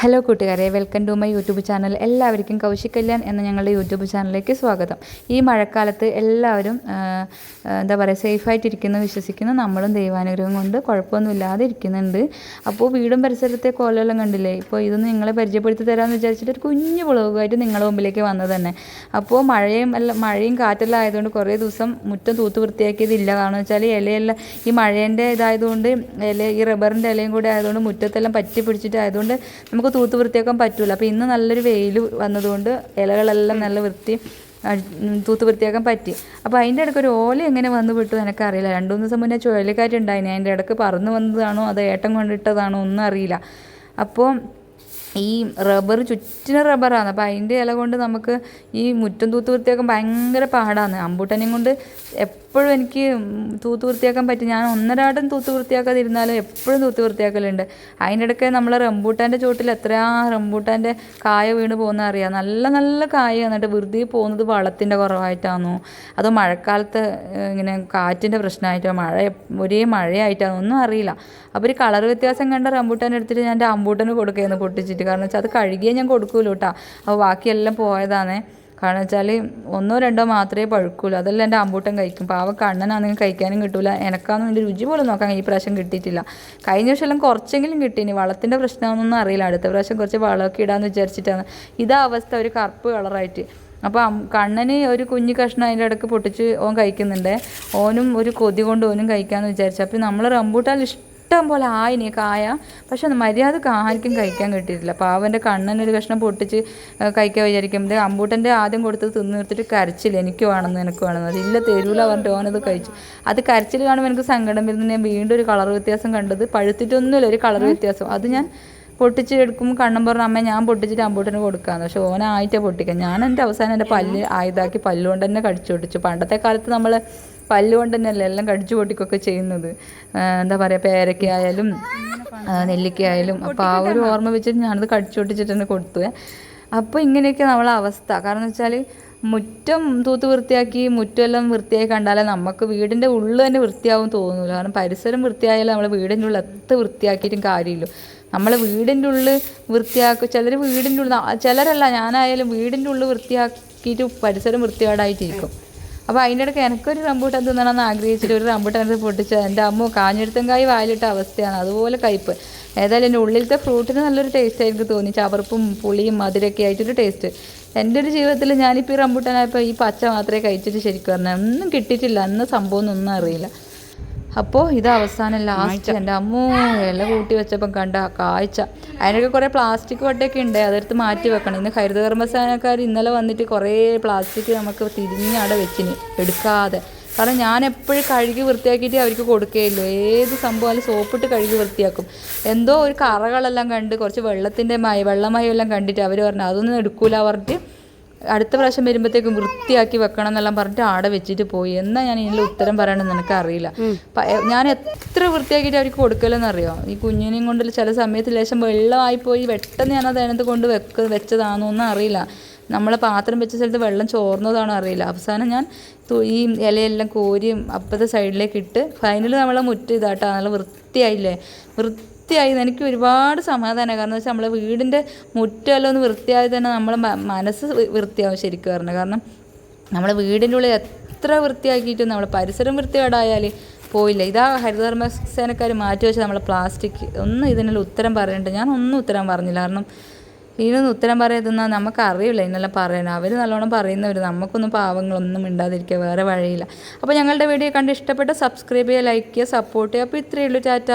Hello കൂട്ടുകാരെ. Welcome to my YouTube channel എല്ലാവർക്കും കൗശിക് കല്യാൺ എന്ന ഞങ്ങളുടെ യൂട്യൂബ് ചാനലിലേക്ക് സ്വാഗതം. ഈ മഴക്കാലത്ത് എല്ലാവരും എന്താ പറയുക സേഫായിട്ടിരിക്കുന്നു വിശ്വസിക്കുന്നു. നമ്മളും ദൈവാനുഗ്രഹം കൊണ്ട് കുഴപ്പമൊന്നുമില്ലാതെ ഇരിക്കുന്നുണ്ട്. അപ്പോൾ വീടും പരിസരത്തെ കോലമെല്ലാം കണ്ടില്ലേ? ഇപ്പോൾ ഇതൊന്ന് നിങ്ങളെ പരിചയപ്പെടുത്തി തരാമെന്ന് വിചാരിച്ചിട്ട് ഒരു കുഞ്ഞു വ്ളോഗായിട്ട് നിങ്ങളുടെ മുമ്പിലേക്ക് വന്നത് തന്നെ. അപ്പോൾ മഴയും എല്ലാം മഴയും കാറ്റെല്ലാം ആയതുകൊണ്ട് കുറേ ദിവസം മുറ്റം തൂത്ത് വൃത്തിയാക്കിയതില്ല കാരണം വെച്ചാൽ ഇലയെല്ലാം ഈ മഴേന്റെ ഇതായതുകൊണ്ട് ഇല ഈ റബ്ബറിന്റെ ഇലയും കൂടെ ആയതുകൊണ്ട് മുറ്റത്തെല്ലാം പറ്റി പിടിച്ചിട്ട് ആയതുകൊണ്ട് നമുക്ക് തൂത്ത് വൃത്തിയാക്കാൻ പറ്റില്ല അപ്പോൾ ഇന്ന് നല്ലൊരു വെയിൽ വന്നതുകൊണ്ട് ഇലകളെല്ലാം നല്ല വൃത്തി തൂത്ത് വൃത്തിയാക്കാൻ പറ്റി. അപ്പോൾ അതിന്റെ ഇടയ്ക്ക് ഒരു ഓല എങ്ങനെ വന്ന് വിട്ടു എനിക്കറിയില്ല. രണ്ടു മൂന്ന് ദിവസം മുന്നേ ചുഴലിക്കാറ്റ് ഉണ്ടായിരുന്നു അതിന്റെ ഇടയ്ക്ക് പറന്ന് വന്നതാണോ അതോ ഏട്ടം കൊണ്ടിട്ടതാണോ ഒന്നും അറിയില്ല. അപ്പോൾ ഈ റബ്ബർ ചുറ്റിനും റബ്ബറാണ് അപ്പോൾ അതിന്റെ ഇല കൊണ്ട് നമുക്ക് ഈ മുറ്റം തൂത്ത് വൃത്തിയാക്കാൻ ഭയങ്കര പാടാണ് അമ്പൂട്ടനെയും കൊണ്ട് എപ്പോഴും എനിക്ക് തൂത്ത് വൃത്തിയാക്കാൻ പറ്റും. ഞാൻ ഒന്നരാടം തൂത്ത് വൃത്തിയാക്കാതിരുന്നാലും എപ്പോഴും തൂത്ത് വൃത്തിയാക്കലുണ്ട്. അതിന്റെ ഇടയ്ക്ക് നമ്മൾ റംബൂട്ടാന്റെ ചോട്ടിൽ എത്ര റംബൂട്ടാന്റെ കായ വീണ് പോകുന്ന അറിയാം. നല്ല നല്ല കായ എന്നിട്ട് വെറുതെ പോകുന്നത് വളത്തിന്റെ കുറവായിട്ടാണോ അതോ മഴക്കാലത്ത് ഇങ്ങനെ കാറ്റിന്റെ പ്രശ്നമായിട്ടോ മഴ ഒരേ മഴയായിട്ടാണോ ഒന്നും അറിയില്ല. അപ്പോൾ ഒരു കളർ വ്യത്യാസം കണ്ട റംബൂട്ടാൻ എടുത്തിട്ട് ഞാൻ എന്റെ അമ്പൂട്ടന് കൊടുക്കുകയെന്ന് പൊട്ടിച്ചിട്ട് കാരണം വെച്ചാൽ അത് കഴുകിയേ ഞാൻ കൊടുക്കുമല്ലോ കേട്ടോ അപ്പോൾ ബാക്കിയെല്ലാം പോയതാണേ. കാരണം വെച്ചാൽ ഒന്നോ രണ്ടോ മാത്രമേ പഴുക്കുള്ളൂ. അതെല്ലാം എന്റെ അമ്പൂട്ടൻ കഴിക്കും. പാവ കണ്ണനാണെങ്കിൽ കഴിക്കാനും കിട്ടില്ല എനക്കാന്നും എന്റെ രുചി പോലും നോക്കാൻ ഈ പ്രാവശ്യം കിട്ടിയിട്ടില്ല. കഴിഞ്ഞ വർഷം കുറച്ചെങ്കിലും കിട്ടീനി വളത്തിന്റെ പ്രശ്നമൊന്നും അറിയില്ല. അടുത്ത പ്രാവശ്യം കുറച്ച് വളമൊക്കെ ഇടാമെന്ന് വിചാരിച്ചിട്ടാണ്. ഇതാ അവസ്ഥ. ഒരു കറുപ്പ് കളറായിട്ട്. അപ്പോൾ കണ്ണന് ഒരു കുഞ്ഞു കഷ്ണം അതിന്റെ ഇടയ്ക്ക് പൊട്ടിച്ച് ഓൻ കഴിക്കുന്നുണ്ട്. ഓനും ഒരു കൊതി കൊണ്ട് ഓനും കഴിക്കാമെന്ന് വിചാരിച്ചു. അപ്പോൾ നമ്മൾ റംബൂട്ടാൻ ഇഷ്ടം പോലെ ആയിനി കായ. പക്ഷെ മര്യാദയ്ക്ക് ആർക്കും കഴിക്കാൻ കിട്ടിയിട്ടില്ല. പാവന്റെ ഒരു കഷ്ണം പൊട്ടിച്ച് കഴിക്കാൻ വിചാരിക്കുമ്പോൾ അമ്പൂട്ടന്റെ ആദ്യം കൊടുത്തത് തിന്നു നിർത്തിട്ട് കരച്ചില്ല. എനിക്ക് വേണമെന്ന് എനിക്ക് വേണമെന്ന്. അത് ഇല്ല തരൂല പറഞ്ഞിട്ട് ഓനത് കഴിച്ചു. അത് കരച്ചിൽ കാണുമ്പോൾ എനിക്ക് സങ്കടം വരുന്നത് ഞാൻ വീണ്ടും ഒരു കളർ വ്യത്യാസം കണ്ടത് പഴുത്തിട്ടൊന്നുമില്ല ഒരു കളർ വ്യത്യാസം. അത് ഞാൻ പൊട്ടിച്ച് എടുക്കുമ്പോൾ കണ്ണൻ പറഞ്ഞു അമ്മ ഞാൻ പൊട്ടിച്ചിട്ട് അമ്പൂട്ടിന് കൊടുക്കാന്ന്. പക്ഷെ ഓനായിട്ടേ പൊട്ടിക്കാം ഞാൻ എന്റെ അവസാനം എന്റെ പല്ല് ആയതാക്കി പല്ലുകൊണ്ട് തന്നെ കടിച്ചു പൊട്ടിച്ചു. പണ്ടത്തെ കാലത്ത് നമ്മൾ പല്ലുകൊണ്ട് തന്നെയല്ലേ എല്ലാം കടിച്ചു പൊട്ടിക്കൊക്കെ ചെയ്യുന്നത്. എന്താ പറയുക പേരയ്ക്കായാലും നെല്ലിക്കയായാലും അപ്പോൾ ആ ഒരു ഓർമ്മ വെച്ചിട്ട് ഞാനത് കടിച്ചു പൊട്ടിച്ചിട്ട് തന്നെ കൊടുത്തു. അപ്പോൾ ഇങ്ങനെയൊക്കെ നമ്മളെ അവസ്ഥ. കാരണം എന്ന് വെച്ചാൽ മുറ്റം തൂത്ത് വൃത്തിയാക്കി മുറ്റമെല്ലാം വൃത്തിയായി കണ്ടാലേ നമുക്ക് വീടിന്റെ ഉള്ളിൽ തന്നെ വൃത്തിയാവും തോന്നുന്നില്ല കാരണം പരിസരം വൃത്തിയായാലും നമ്മൾ വീടിന്റെ ഉള്ളിൽ എത്ര വൃത്തിയാക്കിയിട്ടും കാര്യമില്ല. നമ്മൾ വീടിന്റെ ഉള്ളിൽ വൃത്തിയാക്കും ചിലർ വീടിന്റെ ഉള്ളിൽ ചിലരല്ല ഞാനായാലും വീടിന്റെ ഉള്ളിൽ വൃത്തിയാക്കിയിട്ട് പരിസരം വൃത്തികേടായിട്ടിരിക്കും. അപ്പോൾ അതിന്റെ ഇടയ്ക്ക് എനിക്കൊരു റംബൂട്ടാൻ തിന്നണമെന്ന് ആഗ്രഹിച്ചിട്ട് ഒരു റംബൂട്ടൻ എടുത്ത് പൊട്ടിച്ച് എന്റെ അമ്മ കാഞ്ഞെടുത്തങ്കായി വായിലിട്ട അവസ്ഥയാണ്. അതുപോലെ കയ്പ്പ്. ഏതായാലും എന്റെ ഉള്ളിലത്തെ ഫ്രൂട്ടിന് നല്ലൊരു ടേസ്റ്റ് എനിക്ക് തോന്നി. ചവർപ്പും പുളിയും മധുരമൊക്കെ ആയിട്ടൊരു ടേസ്റ്റ് എന്റെ ഒരു ജീവിതത്തിൽ ഞാനിപ്പോൾ ഈ റംബൂട്ടാനായപ്പോൾ ഈ പച്ച മാത്രമേ കഴിച്ചിട്ട് ശരിക്കും പറഞ്ഞാൽ ഒന്നും കിട്ടിയിട്ടില്ല. അന്ന് സംഭവം ഒന്നും അറിയില്ല. അപ്പോൾ ഇത് അവസാനം ലാസ്റ്റ് എന്റെ അമ്മൂ ഇല കൂട്ടി വെച്ചപ്പം കണ്ട കാഴ്ച. അതിനൊക്കെ കുറേ പ്ലാസ്റ്റിക് വട്ടയൊക്കെ ഉണ്ട് അതെടുത്ത് മാറ്റി വെക്കണം. ഇന്ന് ഹരിത കർമ്മസേനക്കാർ ഇന്നലെ വന്നിട്ട് കുറേ പ്ലാസ്റ്റിക് നമുക്ക് തിരിഞ്ഞവിടെ വെച്ചിന് എടുക്കാതെ. കാരണം ഞാൻ എപ്പോഴും കഴുകി വൃത്തിയാക്കിയിട്ട് അവർക്ക് കൊടുക്കുകയില്ലോ ഏത് സംഭവമായാലും സോപ്പിട്ട് കഴുകി വൃത്തിയാക്കും. എന്തോ ഒരു കറകളെല്ലാം കണ്ട് കുറച്ച് വെള്ളത്തിന്റെ മയ വെള്ളമയം എല്ലാം കണ്ടിട്ട് അവർ പറഞ്ഞു അതൊന്നും എടുക്കൂല പറഞ്ഞിട്ട് അടുത്ത പ്രാവശ്യം വരുമ്പോഴത്തേക്കും വൃത്തിയാക്കി വെക്കണം എന്നെല്ലാം പറഞ്ഞിട്ട് ആടെ വെച്ചിട്ട് പോയി. എന്നാ ഞാൻ ഇതിന്റെ ഉത്തരം പറയണമെന്ന് എനിക്ക് അറിയില്ല ഞാൻ എത്ര വൃത്തിയാക്കിയിട്ട് അവർക്ക് കൊടുക്കലെന്ന് അറിയോ ഈ കുഞ്ഞിനെയും കൊണ്ട് ചില സമയത്ത് ലേശം വെള്ളമായി പോയി പെട്ടെന്ന് ഞാൻ അത് അതിനകത്ത് കൊണ്ട് വെക്ക വെച്ചതാണോ ഒന്നും അറിയില്ല നമ്മൾ പാത്രം വെച്ച സ്ഥലത്ത് വെള്ളം ചോർന്നതാണോ അറിയില്ല. അവസാനം ഞാൻ ഈ ഇലയെല്ലാം കോരിയും അപ്പത്തെ സൈഡിലേക്ക് ഇട്ട് ഫൈനൽ നമ്മളെ മുറ്റം ഇതാട്ടോ നല്ല വൃത്തിയായില്ലേ? വൃത്തിയായി. എനിക്ക് ഒരുപാട് സമാധാനമാണ് കാരണം വെച്ചാൽ നമ്മളെ വീടിന്റെ മുറ്റമെല്ലാം ഒന്ന് വൃത്തിയായി തന്നെ നമ്മളെ മനസ്സ് വൃത്തിയാവും ശരിക്കും പറഞ്ഞത് കാരണം നമ്മളെ വീടിന്റെ ഉള്ളിൽ എത്ര വൃത്തിയാക്കിയിട്ടും നമ്മളെ പരിസരം വൃത്തികേടായാൽ പോയില്ല? ഇതാ ഹരിതകർമ്മ സേനക്കാർ മാറ്റി വെച്ച നമ്മളെ പ്ലാസ്റ്റിക്. ഒന്നും ഇതിനുള്ള ഉത്തരം പറയണ്ട. ഞാൻ ഒന്നും ഉത്തരം പറഞ്ഞില്ല. കാരണം ഇതിനൊന്നും ഉത്തരം പറയാതെന്നാൽ നമുക്ക് അറിയില്ല. ഇന്നെല്ലാം പറയണം. അവർ നല്ലോണം പറയുന്നവർ നമുക്കൊന്നും പാവങ്ങളൊന്നും ഇണ്ടാതിരിക്കുക വേറെ വഴിയില്ല. അപ്പോൾ ഞങ്ങളുടെ വീഡിയോ കണ്ട് ഇഷ്ടപ്പെട്ട സബ്സ്ക്രൈബ് ചെയ്യുക ലൈക്ക് ചെയ്യുക സപ്പോർട്ട് ചെയ്യുക. അപ്പോൾ ഇത്രയേ ഉള്ളൂ. ടാറ്റ.